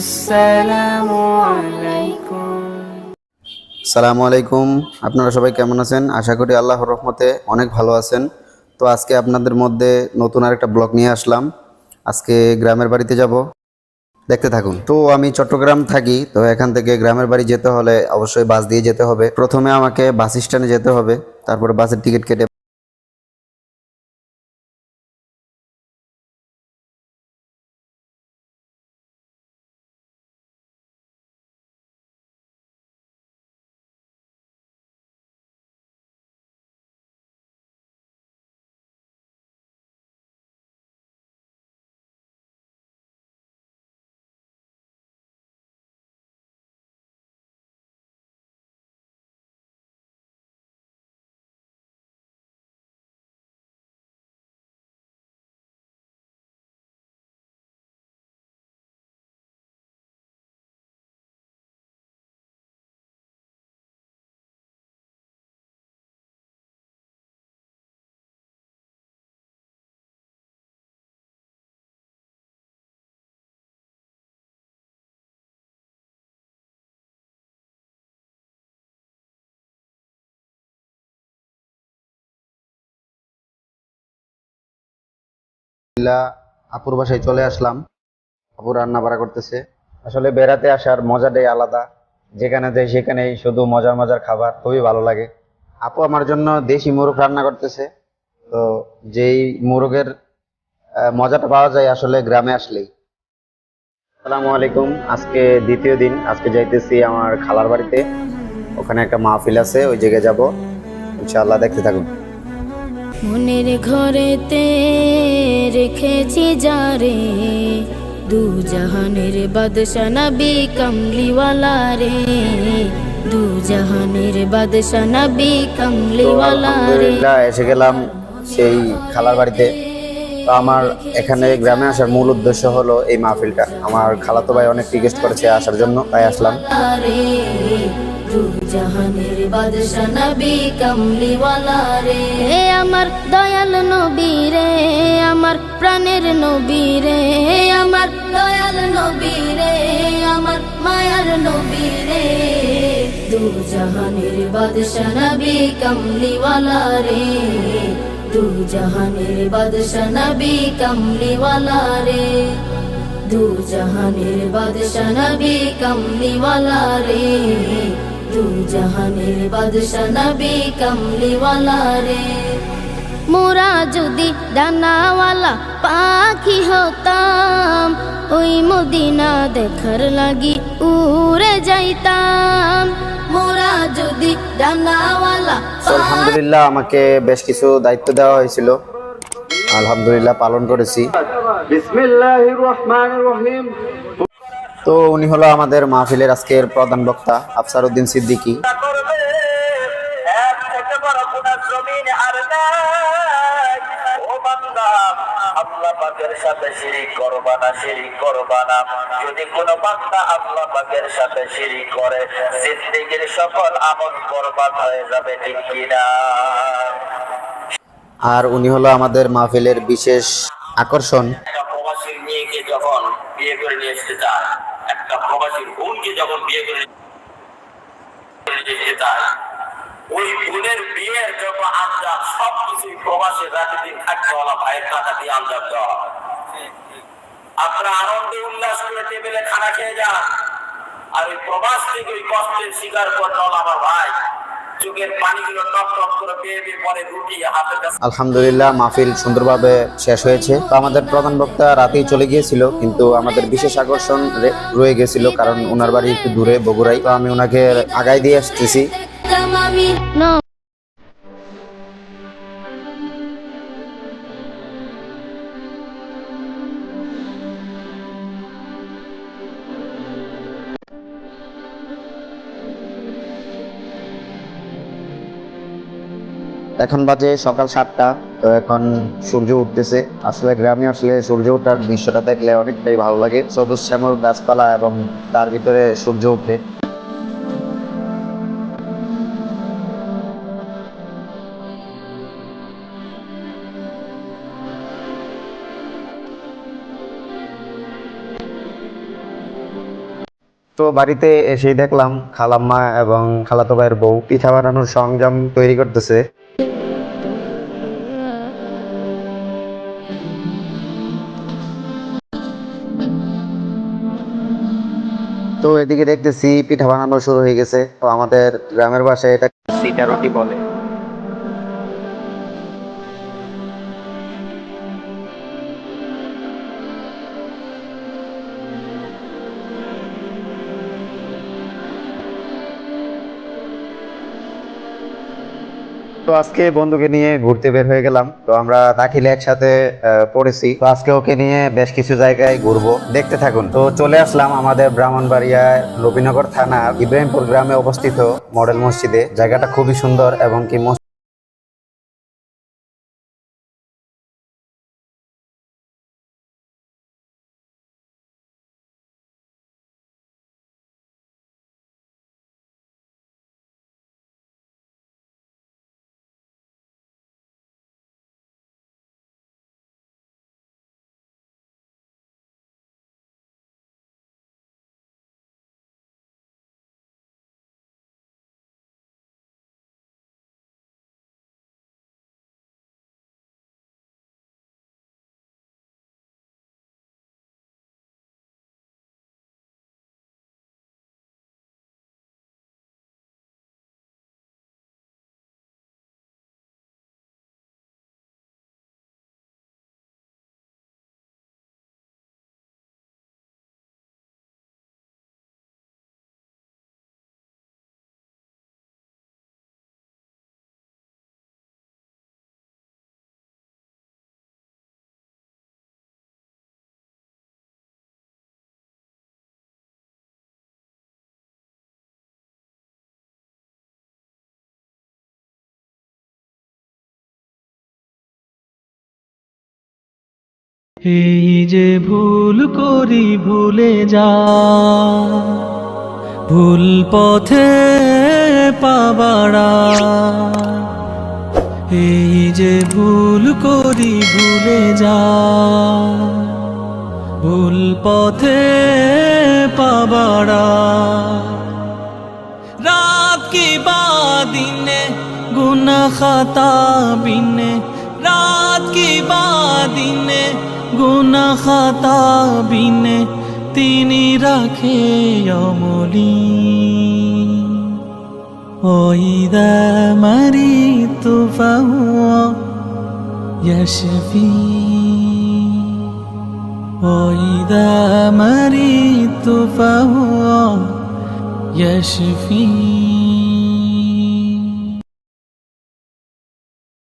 সালামু আলাইকুম। আপনারা সবাই কেমন আছেন? আশা করি আল্লাহর রহমতে অনেক ভালো আছেন। তো আজকে আপনাদের মধ্যে নতুন আর একটা ব্লগ নিয়ে আসলাম। আজকে গ্রামের বাড়িতে যাব। দেখতে থাকুন। তো আমি চট্টগ্রাম থাকি, তো এখান থেকে গ্রামের বাড়ি যেতে হলে অবশ্যই বাস দিয়ে যেতে হবে। প্রথমে আমাকে বাস স্ট্যান্ডে যেতে হবে, তারপরে বাসের টিকিট কেটে আলহামদুলিল্লাহ, আপুর বাসায় চলে আসলাম। আপু রান্না বাড়া করতেছে। আসলে বেড়াতে আসার মজাটাই আলাদা। যেখানে যাই সেখানেই শুধু মজার মজার খাবার, খুবই ভালো লাগে। আপু আমার জন্য দেশি মোরগ রান্না করতেছে। তো যেই মোরগের মজাটা পাওয়া যায় আসলে গ্রামে আসলেই। আসসালামু আলাইকুম, আজকে দ্বিতীয় দিন। আজকে যাইতেছি আমার খালার বাড়িতে। ওখানে একটা মাহফিল আছে, ওই জায়গায় যাব। ইনশাআল্লাহ দেখতে থাকুন। মনের ঘরেতে রেখেছি যারে দু জাহানের বাদশা নবী কামলিওয়ালা রে। দু জাহানের বাদশা নবী তো কামলিওয়ালা রে। এসে গেলাম সেই খালার বাড়িতে। তো আমার এখানে গ্রামে আসার মূল উদ্দেশ্য হলো এই মাহফিলটা। আমার খালাতো ভাই অনেক রিকোয়েস্ট করেছে আসার জন্য তাই আসলাম। বাদশা নবী কামলিওয়ালা রে। হে আমার দয়াল নবী রে আমার প্রাণের নবী রে। আমার দয়াল নবী রে আমার মায়ার নবী রে। দু জাহানের বাদশা নবী কামলিওয়ালা রে। দু জাহানের বাদশা নবী কামলিওয়ালা রে। দু জাহানের বাদশা নবী কমলিওয়ালা রে। দু জাহানের বাদশা নবী কমলিওয়ালা রে। মোরা যদি ডানাওয়ালা পাখি হতাম ওই মদিনা দেখার লাগি উড়ে যাইতাম। মোরা যদি ডানাওয়ালা আলহামদুলিল্লাহ আমাকে বেশ কিছু দায়িত্ব দেওয়া হয়েছিল। আলহামদুলিল্লাহ পালন করেছি। বিসমিল্লাহির রহমানির রহিম। তো উনি হলো আমাদের মাহফিলের আজকের প্রধান বক্তা আফসার উদ্দিন সিদ্দিকী। করবে এক থেকে বড় গুনাহ জমিনে আর নাই ও বান্দা আল্লাহ পাকের সাথে শিরিক করবা না শিরিক করবা না যদি কোনো বান্দা আল্লাহ পাকের সাথে শিরিক করে জিন্দেগির সকল আমল বরবাদ হয়ে যাবে ঠিক কিনা? আর উনি হলো আমাদের মাহফিলের বিশেষ আকর্ষণ। প্রবাসীর মেয়েকে যখন বিয়ে করে নিয়ে আসতে চায় বোনকে যখন বিয়ে করে ওই বোনের বিয়ের যত আঞ্জাম সব প্রবাসে রাতে দিন থাকতেওয়ালা ভাইয়ের টাকা দিয়ে আঞ্জাম দেওয়া। আপনারা আনন্দে উল্লাস করে টেবিলে খানা খেয়ে যান আর ওই প্রবাস থেকে ওই কষ্টের শিকার করতে হলো আমার ভাই আলহামদুলিল্লাহ মাহফিল সুন্দরভাবে শেষ হয়েছে। তো আমাদের প্রধান বক্তা রাতেই চলে গিয়েছিল কিন্তু আমাদের বিশেষ আকর্ষণ রে- রয়ে গেছিল কারণ ওনার বাড়ি একটু দূরে বগুড়াই তো আমি ওনাকে আগায় দিয়ে আসতেছি। এখন বাজে সকাল সাতটা, তো এখন সূর্য উঠতেছে। আসলে গ্রামে আসলে সূর্য ওঠার দৃশ্যটা দেখলে অনেকটাই ভালো লাগে। সবুজ শ্যামল গাছপালা এবং তার ভিতরে সূর্য উঠে। তো বাড়িতে এসেই দেখলাম খালাম্মা এবং খালাতো ভাইয়ের বউ পিঠা বানানোর সরঞ্জাম তৈরি করতেছে। তো এদিকে দেখতেছি পিঠা বানানো শুরু হয়ে গেছে। তো আমাদের গ্রামের বাসায় এটা সিটা রুটি বলে। তো আজকে বন্ধুকে নিয়ে ঘুরতে বের হয়ে গেলাম। তো আমরা দাখিলে একসাথে পড়েছি। তো আজকে ওকে নিয়ে বেশ কিছু জায়গায় ঘুরবো। দেখতে থাকুন। তো চলে আসলাম আমাদের ব্রাহ্মণবাড়িয়ায় নবীনগর থানার ইব্রাহিমপুর গ্রামে অবস্থিত মডেল মসজিদে। জায়গাটা খুবই সুন্দর এবং কি এই যে ভুল করি ভুলে যা। ভুল পথে পাবাড়া এই যে ভুল করি ভুলে যা। ভুল পথে পাবাড়া রাত কি বাদিনে গুনা খাতা বিনে। রাত কি বাদিনে গুনা খাতা বিনে তিনি রাখে অমলি ওইদা মারি তুফাহুয়া يشفي وإذا مرضت فهو يشفي